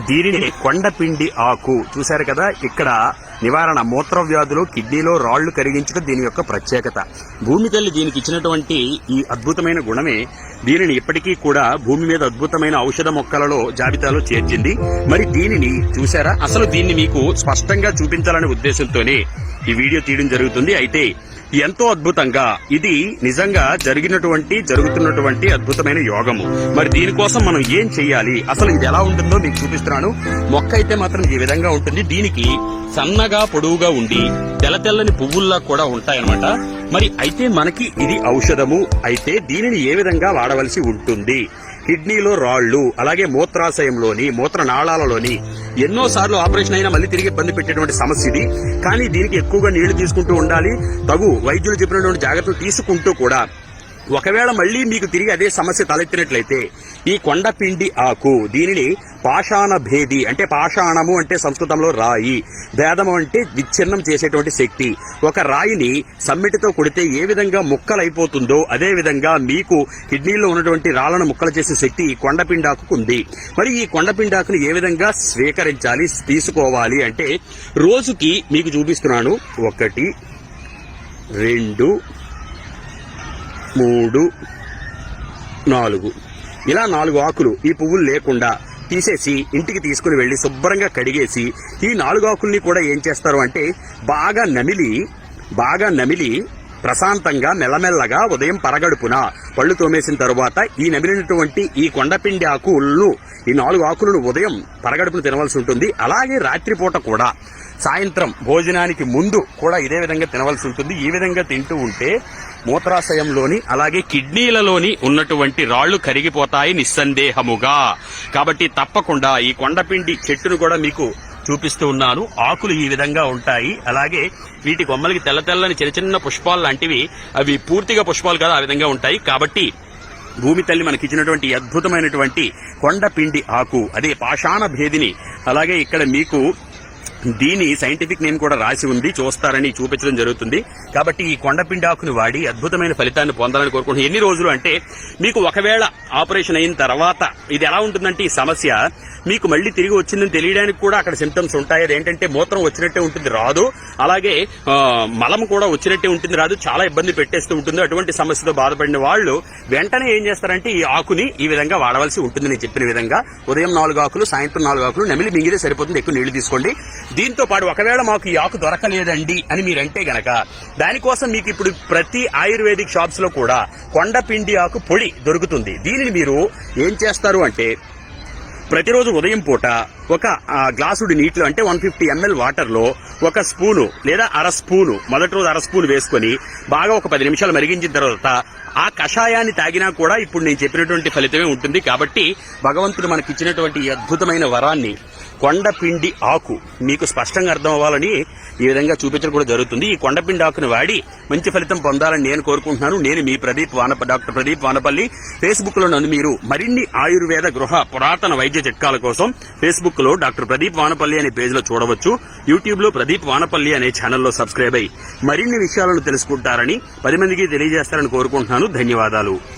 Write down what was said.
దీనిని కొండపిండి ఆకు చూశారు కదా? ఇక్కడ నివారణ మూత్ర వ్యాధులు కిడ్నీలో రాళ్ళు కరిగించడం దీని యొక్క ప్రత్యేకత. భూమి తల్లి దీనికి ఇచ్చినటువంటి ఈ అద్భుతమైన గుణమే దీనిని ఇప్పటికీ కూడా భూమి మీద అద్భుతమైన ఔషధ మొక్కలలో జాబితాలో చేర్చింది. మరి దీనిని చూసారా అసలు దీన్ని మీకు స్పష్టంగా చూపించాలనే ఉద్దేశంతోనే ఈ వీడియో తీయడం జరుగుతుంది. అయితే ఎంతో అద్భుతంగా. ఇది నిజంగా జరిగినటువంటి జరుగుతున్నటువంటి అద్భుతమైన యోగము. మరి దీనికోసం మనం ఏం చెయ్యాలి? అసలు ఇది ఎలా ఉంటుందో మీకు చూపిస్తున్నాను. మొక్క అయితే మాత్రం ఈ విధంగా ఉంటుంది. దీనికి సన్నగా పొడవుగా ఉండి తెల్ల తెల్లని పువ్వుల్లా కూడా ఉంటాయన్నమాట. మరి అయితే మనకి ఇది ఔషధము. అయితే దీనిని ఏ విధంగా వాడవలసి ఉంటుంది? కిడ్నీలో రాళ్ళు అలాగే మూత్రాశయంలోని మూత్ర నాళాలలోని ఎన్నో సార్లు ఆపరేషన్ అయినా మళ్ళీ తిరిగి ఇబ్బంది పెట్టేటువంటి సమస్య ఇది. కానీ దీనికి ఎక్కువగా నీళ్ళు తీసుకుంటూ ఉండాలి. తగు వైద్యులు చెప్పినటువంటి జాగ్రత్తలు తీసుకుంటూ కూడా ఒకవేళ మళ్ళీ మీకు తిరిగి అదే సమస్య తలెత్తినట్లయితే ఈ కొండపిండి ఆకు దీనిని పాషాణ భేది అంటే పాషాణము అంటే సంస్కృతంలో రాయి. భేదము అంటే విచ్ఛిన్నం చేసేటువంటి శక్తి. ఒక రాయిని సమ్మిటితో కొడితే ఏ విధంగా ముక్కలైపోతుందో అదే విధంగా మీకు కిడ్నీలో ఉన్నటువంటి రాళ్ళను ముక్కలు చేసే శక్తి ఈ కొండపిండాకు ఉంది. మరి ఈ కొండపిండాకును ఏ విధంగా స్వీకరించాలి తీసుకోవాలి అంటే రోజుకి మీకు చూపిస్తున్నాను. ఒకటి రెండు మూడు నాలుగు. ఇలా నాలుగు ఆకులు ఈ పువ్వులు లేకుండా తీసేసి ఇంటికి తీసుకుని వెళ్ళి శుభ్రంగా కడిగేసి ఈ నాలుగు ఆకుల్ని కూడా ఏం చేస్తారు అంటే బాగా నమిలి బాగా నమిలి ప్రశాంతంగా మెల్లమెల్లగా ఉదయం పరగడుపున పళ్ళు తోమేసిన తరువాత ఈ నమిలినటువంటి ఈ కొండపిండి ఆకులను ఈ నాలుగు ఆకులను ఉదయం పరగడుపున తినవలసి ఉంటుంది. అలాగే రాత్రిపూట కూడా. సాయంత్రం భోజనానికి ముందు కూడా ఇదే విధంగా తినవలసి ఉంటుంది. ఈ విధంగా తింటూ ఉంటే మూత్రాశయంలోని అలాగే కిడ్నీలలోని ఉన్నటువంటి రాళ్ళు కరిగిపోతాయి నిస్సందేహముగా. కాబట్టి తప్పకుండా ఈ కొండపిండి చెట్టును కూడా మీకు చూపిస్తూ ఉన్నాను. ఆకులు ఈ విధంగా ఉంటాయి. అలాగే వీటి కొమ్మలకి తెల్ల తెల్లని చిన్న చిన్న పుష్పాలు లాంటివి. అవి పూర్తిగా పుష్పాలు కాదు ఆ విధంగా ఉంటాయి. కాబట్టి భూమి తల్లి మనకి ఇచ్చినటువంటి అద్భుతమైనటువంటి అద్భుతమైనటువంటి కొండపిండి ఆకు అదే పాషాణ భేదిని. అలాగే ఇక్కడ మీకు దీని సైంటిఫిక్ నేమ్ కూడా రాసి ఉంది. చూస్తారని చూపించడం జరుగుతుంది. కాబట్టి ఈ కొండపిండాకుని వాడి అద్భుతమైన ఫలితాన్ని పొందాలని కోరుకుంటున్నాను. ఎన్ని రోజులు అంటే మీకు ఒకవేళ ఆపరేషన్ అయిన తర్వాత ఇది ఎలా ఉంటుందంటే ఈ సమస్య మీకు మళ్ళీ తిరిగి వచ్చిందని తెలియడానికి కూడా అక్కడ సిమ్టమ్స్ ఉంటాయి. అదేంటంటే మూత్రం వచ్చినట్టే ఉంటుంది రాదు. అలాగే మలం కూడా వచ్చినట్టే ఉంటుంది రాదు. చాలా ఇబ్బంది పెట్టేస్తూ ఉంటుంది. అటువంటి సమస్యతో బాధపడిన వాళ్ళు వెంటనే ఏం చేస్తారంటే ఈ ఆకుని ఈ విధంగా వాడవలసి ఉంటుంది నేను చెప్పిన విధంగా ఉదయం నాలుగు ఆకులు సాయంత్రం నాలుగు ఆకులు నెమిలి మింగితే సరిపోతుంది. ఎక్కువ నీళ్ళు తీసుకోండి. దీంతో పాటు ఒకవేళ మాకు ఈ ఆకు దొరకలేదండి అని మీరంటే గనక దానికోసం మీకు ఇప్పుడు ప్రతి ఆయుర్వేదిక్ షాప్స్లో కూడా కొండపిండి ఆకు పొడి దొరుకుతుంది. దీనిని మీరు ఏం చేస్తారు అంటే ప్రతిరోజు ఉదయం పూట ఒక గ్లాసుడి నీటిలో అంటే వన్ ఫిఫ్టీ ఎంఎల్ వాటర్లో ఒక స్పూను లేదా అర స్పూను మొదటి రోజు అర స్పూన్ వేసుకొని బాగా ఒక పది నిమిషాలు మరిగించిన తర్వాత ఆ కషాయాన్ని తాగినా కూడా ఇప్పుడు నేను చెప్పినటువంటి ఫలితమే ఉంటుంది. కాబట్టి భగవంతుడు మనకి ఇచ్చినటువంటి అద్భుతమైన వరాన్ని కొండపిండి ఆకు. మీకు స్పష్టంగా అర్థం అవ్వాలని ఈ విధంగా చూపించడం కూడా జరుగుతుంది. ఈ కొండపిండి ఆకును వాడి మంచి ఫలితం పొందాలని నేను కోరుకుంటున్నాను. నేను మీ ప్రదీప్ వానప డాక్టర్ ప్రదీప్ వానపల్లి. ఫేస్బుక్లో నన్ను మీరు మరిన్ని ఆయుర్వేద గృహ పురాతన వైద్య చిట్కాల కోసం ఫేస్బుక్లో డాక్టర్ ప్రదీప్ వానపల్లి అనే పేజ్లో చూడవచ్చు. యూట్యూబ్లో ప్రదీప్ వానపల్లి అనే ఛానల్లో సబ్స్క్రైబ్ అయ్యి మరిన్ని విషయాలను తెలుసుకుంటారని పది మందికి తెలియజేస్తారని కోరుకుంటున్నాను. ధన్యవాదాలు.